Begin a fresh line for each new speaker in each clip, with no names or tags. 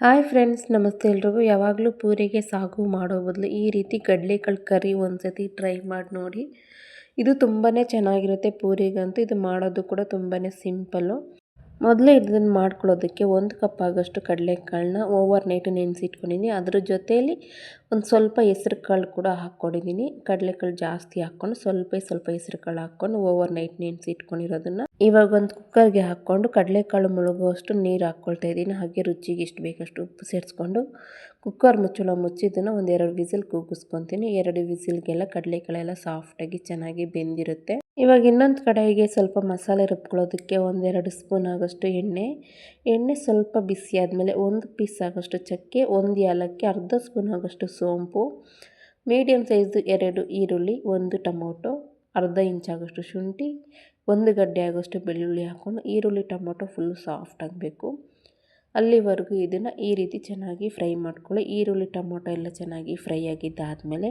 Hi friends, ನಮಸ್ತೆ ಎಲ್ರಿಗೂ. ಯಾವಾಗಲೂ ಪೂರಿಗೆ ಸಾಗು ಮಾಡೋ ಬದಲು ಈ ರೀತಿ ಕಡಲೆಕಾಳು ಕರಿ ಒಂದು ಸತಿ ಟ್ರೈ ಮಾಡಿ ನೋಡಿ. ಇದು ತುಂಬಾ ಚೆನ್ನಾಗಿರುತ್ತೆ ಪೂರಿಗಂತೂ. ಇದು ಮಾಡೋದು ಕೂಡ ತುಂಬಾ ಸಿಂಪಲ್ಲು. ಮೊದಲೇ ಇದನ್ನು ಮಾಡ್ಕೊಳ್ಳೋದಕ್ಕೆ ಒಂದು ಕಪ್ ಆಗೋಷ್ಟು ಕಡಲೆಕಾಳನ್ನ ಓವರ್ ನೈಟ್ ನೆನೆಸಿಟ್ಕೊಂಡಿದ್ದೀನಿ ಅದ್ರ ಜೊತೆಯಲ್ಲಿ ಒಂದು ಸ್ವಲ್ಪ ಹೆಸ್ರು ಕಾಳು ಕೂಡ ಹಾಕ್ಕೊಂಡಿದ್ದೀನಿ ಕಡಲೆಕಾಳು ಜಾಸ್ತಿ ಹಾಕ್ಕೊಂಡು ಸ್ವಲ್ಪ ಸ್ವಲ್ಪ ಹೆಸ್ರು ಕಾಳು ಹಾಕ್ಕೊಂಡು ಓವರ್ ನೈಟ್ ನೆನೆಸಿ ಇಟ್ಕೊಂಡಿರೋದನ್ನು ಇವಾಗ ಒಂದು ಕುಕ್ಕರ್ಗೆ ಹಾಕ್ಕೊಂಡು ಕಡಲೆಕಾಳು ಮುಳುಗುವಷ್ಟು ನೀರು ಹಾಕ್ಕೊಳ್ತಾ ಇದ್ದೀನಿ ಹಾಗೆ ರುಚಿಗೆ ಎಷ್ಟು ಬೇಕಷ್ಟು ಉಪ್ಪು ಸೇರಿಸ್ಕೊಂಡು ಕುಕ್ಕರ್ ಮುಚ್ಚಳ ಮುಚ್ಚಿದ್ದನ್ನು ಒಂದು ಎರಡು ವಿಸಿಲ್ ಕೂಗಿಸ್ಕೊತೀನಿ. ಎರಡು ವಿಸಿಲ್ಗೆಲ್ಲ ಕಡಲೆಕಾಳೆಲ್ಲ ಸಾಫ್ಟಾಗಿ ಚೆನ್ನಾಗಿ ಬೆಂದಿರುತ್ತೆ. ಇವಾಗ ಇನ್ನೊಂದು ಕಡೆಗೆ ಸ್ವಲ್ಪ ಮಸಾಲೆ ರುಬ್ಕೊಳ್ಳೋದಕ್ಕೆ ಒಂದೆರಡು ಸ್ಪೂನ್ ಆಗೋಷ್ಟು ಎಣ್ಣೆ. ಎಣ್ಣೆ ಸ್ವಲ್ಪ ಬಿಸಿ ಆದಮೇಲೆ ಒಂದು ಪೀಸ್ ಆಗೋಷ್ಟು ಚಕ್ಕೆ, ಒಂದು ಏಲಕ್ಕಿ, ಅರ್ಧ ಸ್ಪೂನ್ ಆಗೋಷ್ಟು ಸೋಂಪು ಮೀಡಿಯಮ್ ಸೈಜ್ದು ಎರಡು ಈರುಳ್ಳಿ, ಒಂದು ಟೊಮೊಟೊ, ಅರ್ಧ ಇಂಚಾಗೋಷ್ಟು ಶುಂಠಿ, ಒಂದು ಗಡ್ಡೆ ಆಗೋಷ್ಟು ಬೆಳ್ಳುಳ್ಳಿ ಹಾಕ್ಕೊಂಡು ಈರುಳ್ಳಿ, ಟೊಮೊಟೊ ಫುಲ್ಲು ಸಾಫ್ಟ್ ಆಗಬೇಕು. ಅಲ್ಲಿವರೆಗೂ ಇದನ್ನು ಈ ರೀತಿ ಚೆನ್ನಾಗಿ ಫ್ರೈ ಮಾಡ್ಕೊಳ್ಳಿ. ಈರುಳ್ಳಿ, ಟೊಮೊಟೊ ಎಲ್ಲ ಚೆನ್ನಾಗಿ ಫ್ರೈ ಆಗಿದ್ದಾದಮೇಲೆ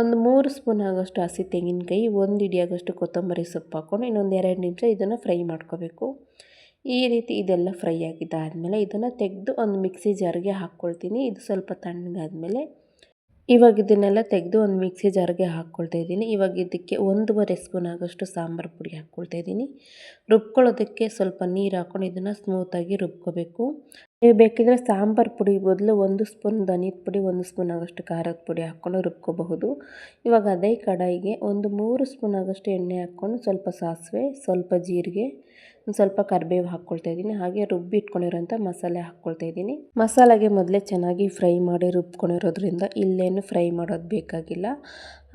ಒಂದು ಮೂರು ಸ್ಪೂನ್ ಆಗೋಷ್ಟು ಹಸಿ ತೆಂಗಿನಕಾಯಿ, ಒಂದು ಹಿಡಿಯಾಗೋಷ್ಟು ಕೊತ್ತಂಬರಿ ಸೊಪ್ಪು ಹಾಕ್ಕೊಂಡು ಇನ್ನೊಂದು ಎರಡು ನಿಮಿಷ ಇದನ್ನು ಫ್ರೈ ಮಾಡ್ಕೋಬೇಕು. ಈ ರೀತಿ ಇದೆಲ್ಲ ಫ್ರೈ ಆಗಿದ್ದಾದಮೇಲೆ ಇದನ್ನು ತೆಗೆದು ಒಂದು ಮಿಕ್ಸಿ ಜಾರ್ಗೆ ಹಾಕ್ಕೊಳ್ತೀನಿ. ಇದು ಸ್ವಲ್ಪ ತಣ್ಣಗಾದಮೇಲೆ ಇವಾಗ ಇದನ್ನೆಲ್ಲ ತೆಗೆದು ಒಂದು ಮಿಕ್ಸಿ ಜಾರ್ಗೆ ಹಾಕ್ಕೊಳ್ತಾ ಇದ್ದೀನಿ. ಇವಾಗ ಇದಕ್ಕೆ ಒಂದೂವರೆ ಸ್ಪೂನ್ ಆಗೋಷ್ಟು ಸಾಂಬಾರು ಪುಡಿ ಹಾಕ್ಕೊಳ್ತಾ ಇದ್ದೀನಿ. ರುಬ್ಕೊಳ್ಳೋದಕ್ಕೆ ಸ್ವಲ್ಪ ನೀರು ಹಾಕ್ಕೊಂಡು ಇದನ್ನು ಸ್ಮೂತಾಗಿ ರುಬ್ಕೋಬೇಕು. ನೀವು ಬೇಕಿದ್ರೆ ಸಾಂಬಾರು ಪುಡಿ ಬದಲು ಒಂದು ಸ್ಪೂನ್ ಧನಿಯದ ಪುಡಿ, ಒಂದು ಸ್ಪೂನ್ ಆಗೋಷ್ಟು ಖಾರದ ಪುಡಿ ಹಾಕ್ಕೊಂಡು ರುಬ್ಕೋಬಹುದು. ಇವಾಗ ಅದೇ ಕಡಾಯಿಗೆ ಒಂದು ಮೂರು ಸ್ಪೂನ್ ಆಗೋಷ್ಟು ಎಣ್ಣೆ ಹಾಕ್ಕೊಂಡು ಸ್ವಲ್ಪ ಸಾಸಿವೆ, ಸ್ವಲ್ಪ ಜೀರಿಗೆ, ಒಂದು ಸ್ವಲ್ಪ ಕರಿಬೇವು ಹಾಕ್ಕೊಳ್ತಾ ಇದ್ದೀನಿ. ಹಾಗೆ ರುಬ್ಬಿ ಇಟ್ಕೊಂಡಿರೋಂಥ ಮಸಾಲೆ ಹಾಕ್ಕೊಳ್ತಾ ಇದ್ದೀನಿ. ಮಸಾಲೆಗೆ ಮೊದಲೇ ಚೆನ್ನಾಗಿ ಫ್ರೈ ಮಾಡಿ ರುಬ್ಕೊಂಡಿರೋದ್ರಿಂದ ಇಲ್ಲೇನು ಫ್ರೈ ಮಾಡೋದು ಬೇಕಾಗಿಲ್ಲ.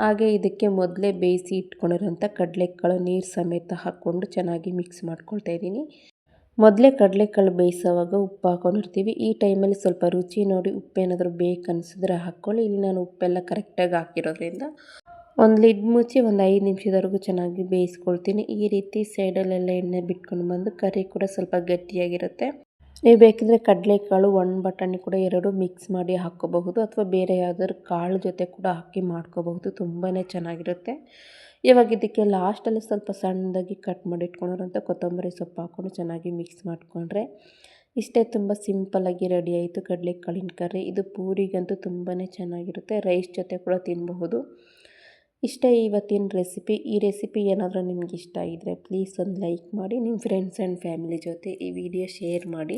ಹಾಗೆ ಇದಕ್ಕೆ ಮೊದಲೇ ಬೇಯಿಸಿ ಇಟ್ಕೊಂಡಿರೋಂಥ ಕಡಲೆಕಾಳು, ನೀರು ಸಮೇತ ಹಾಕ್ಕೊಂಡು ಚೆನ್ನಾಗಿ ಮಿಕ್ಸ್ ಮಾಡ್ಕೊಳ್ತಾ ಇದ್ದೀನಿ. ಮೊದಲೇ ಕಡಲೆಕಾಳು ಬೇಯಿಸೋವಾಗ ಉಪ್ಪು ಹಾಕೊಂಡಿರ್ತೀವಿ. ಈ ಟೈಮಲ್ಲಿ ಸ್ವಲ್ಪ ರುಚಿ ನೋಡಿ ಉಪ್ಪೇನಾದರೂ ಬೇಕು ಅನಿಸಿದ್ರೆ ಹಾಕ್ಕೊಳ್ಳಿ. ಇಲ್ಲಿ ನಾನು ಉಪ್ಪೆಲ್ಲ ಕರೆಕ್ಟಾಗಿ ಹಾಕಿರೋದ್ರಿಂದ ಒಂದು ಲಿಡ್ ಮುಚ್ಚಿ ಒಂದು ಐದು ನಿಮಿಷದವರೆಗೂ ಚೆನ್ನಾಗಿ ಬೇಯಿಸ್ಕೊಳ್ತೀನಿ. ಈ ರೀತಿ ಸೈಡಲ್ಲೆಲ್ಲ ಎಣ್ಣೆ ಬಿಟ್ಕೊಂಡು ಬಂದು ಕರಿ ಕೂಡ ಸ್ವಲ್ಪ ಗಟ್ಟಿಯಾಗಿರುತ್ತೆ. ನೀವು ಬೇಕಿದ್ರೆ ಕಡಲೆಕಾಳು, ಒಣ ಬಟಾಣಿ ಕೂಡ ಎರಡು ಮಿಕ್ಸ್ ಮಾಡಿ ಹಾಕ್ಕೋಬಹುದು ಅಥವಾ ಬೇರೆ ಯಾವುದಾದ್ರು ಕಾಳು ಜೊತೆ ಕೂಡ ಹಾಕಿ ಮಾಡ್ಕೋಬಹುದು. ತುಂಬಾ ಚೆನ್ನಾಗಿರುತ್ತೆ. ಇವಾಗ ಇದಕ್ಕೆ ಲಾಸ್ಟಲ್ಲಿ ಸ್ವಲ್ಪ ಸಣ್ಣದಾಗಿ ಕಟ್ ಮಾಡಿ ಇಟ್ಕೊಂಡಿರೋಂಥ ಕೊತ್ತಂಬರಿ ಸೊಪ್ಪು ಹಾಕ್ಕೊಂಡು ಚೆನ್ನಾಗಿ ಮಿಕ್ಸ್ ಮಾಡಿಕೊಂಡ್ರೆ ಇಷ್ಟೇ ತುಂಬ ಸಿಂಪಲ್ಲಾಗಿ ರೆಡಿ ಆಯಿತು ಕಡಲೆಕಾಳಿನ ಕರ್ರಿ. ಇದು ಪೂರಿಗಂತೂ ತುಂಬಾ ಚೆನ್ನಾಗಿರುತ್ತೆ ರೈಸ್ ಜೊತೆ ಕೂಡ ತಿನ್ನಬಹುದು ಇಷ್ಟೇ ಇವತ್ತಿನ ರೆಸಿಪಿ ಈ ರೆಸಿಪಿ ಏನಾದರೂ ನಿಮ್ಗೆ ಇಷ್ಟ ಆಗಿದ್ರೆ ಪ್ಲೀಸ್ ಒಂದು ಲೈಕ್ ಮಾಡಿ ನಿಮ್ಮ ಫ್ರೆಂಡ್ಸ್ ಆ್ಯಂಡ್ ಫ್ಯಾಮಿಲಿ ಜೊತೆ ಈ ವಿಡಿಯೋ ಶೇರ್ ಮಾಡಿ.